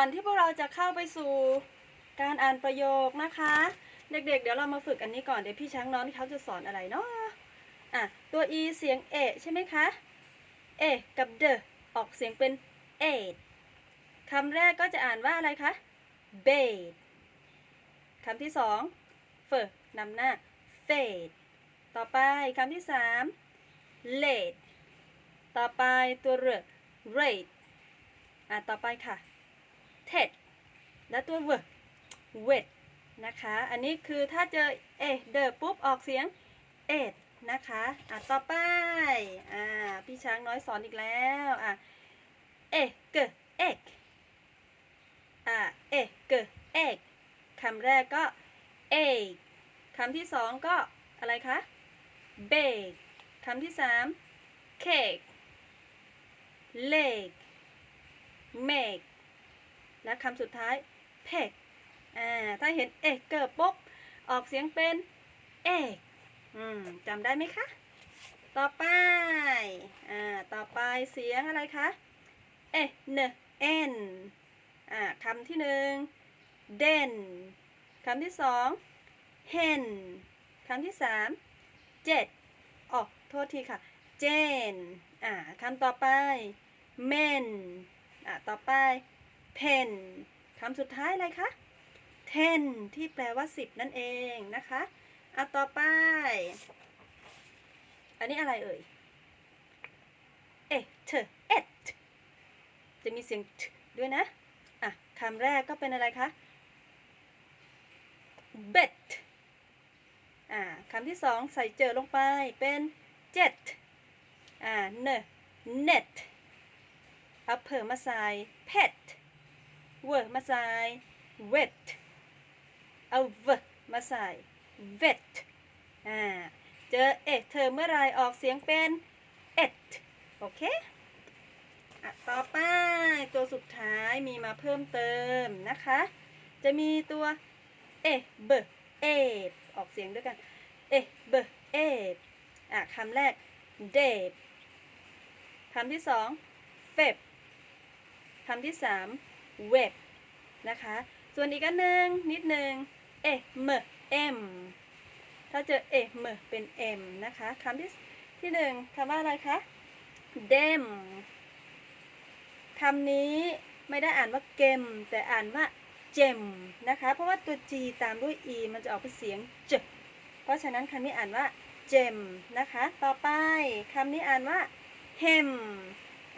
ก่อนที่พวกเราจะเข้าไปสู่การอ่านประโยคนะคะ เด็กๆเดี๋ยวเรามาฝึกอันนี้ก่อนเดี๋ยวพี่ช้างน้อยเขาจะสอนอะไรเนาะอะตัว e เสียงเอใช่ไหมคะเอกับเดออกเสียงเป็นเอดคำแรกก็จะอ่านว่าอะไรคะ bed คำที่สองเฟนำหน้า fade ต่อไปคำที่สาม late ต่อไปตัวเร rate อะต่อไปค่ะ ted และตัวเว wet นะคะ อันนี้คือถ้าเจอเอเดอปุ๊บออกเสียงเอ็ดนะคะ อะ ต่อไป อ่า พี่ช้างน้อยสอนอีกแล้ว อะ เอเกเอกอะ เอเกเอกคำแรกก็ เอกคำที่สองก็อะไรคะ bake คำที่สาม cake leg make และคำสุดท้าย peg อ่าถ้าเห็นเอกเกิดปุ๊บออกเสียงเป็นเอกอืมจำได้ไหมคะ ต่อไปอ่าต่อไปเสียงอะไรคะเอเนเอ็นอ่าคำที่หนึ่ง den คำที่สอง hen คำที่สาม jet อ๋อโทษทีค่ะ jane อ่าคำต่อไป men อ่าต่อไป pen คำสุดท้ายอะไรคะ ten ที่แปลว่า 10 นั่นเองนะคะเอะต่อไป อันนี้อะไรเอ่ย เอเธอเอทจะมีเสียงทด้วยนะ อะคำแรกก็เป็นอะไรคะ bet อ่าคำที่สองใส่เจอลงไปเป็น jet อ่าเน net เอาเพิ่มมาใส่ pet เวอมาใส่ wet เอาเวมาใส่ vet อ่า เจอเอกเธอเมื่อไรออกเสียงเป็น et โอเคอะต่อไปตัวสุดท้ายมีมาเพิ่มเติมนะคะ จะมีตัวเอเบเอออกเสียงด้วยกัน เอเบเออะคำแรก d a b คำที่สอง feb คำที่สาม web นะคะ ส่วนอีกอันหนึ่งนิดหนึ่งเอมเอ็มถ้าเจอเอมเป็น m นะคะคำที่ที่หนึ่งคำว่าอะไรคะ dem คำนี้ไม่ได้อ่านว่าเกม แต่อ่านว่าเจมนะคะ เพราะว่าตัว g ตามด้วย e มันจะออกเป็นเสียงเจเพราะฉะนั้นคำนี้อ่านว่าเจมนะคะ ต่อไปคำนี้อ่านว่า hem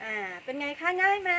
อ่า เป็นไงคะ ง่ายไหม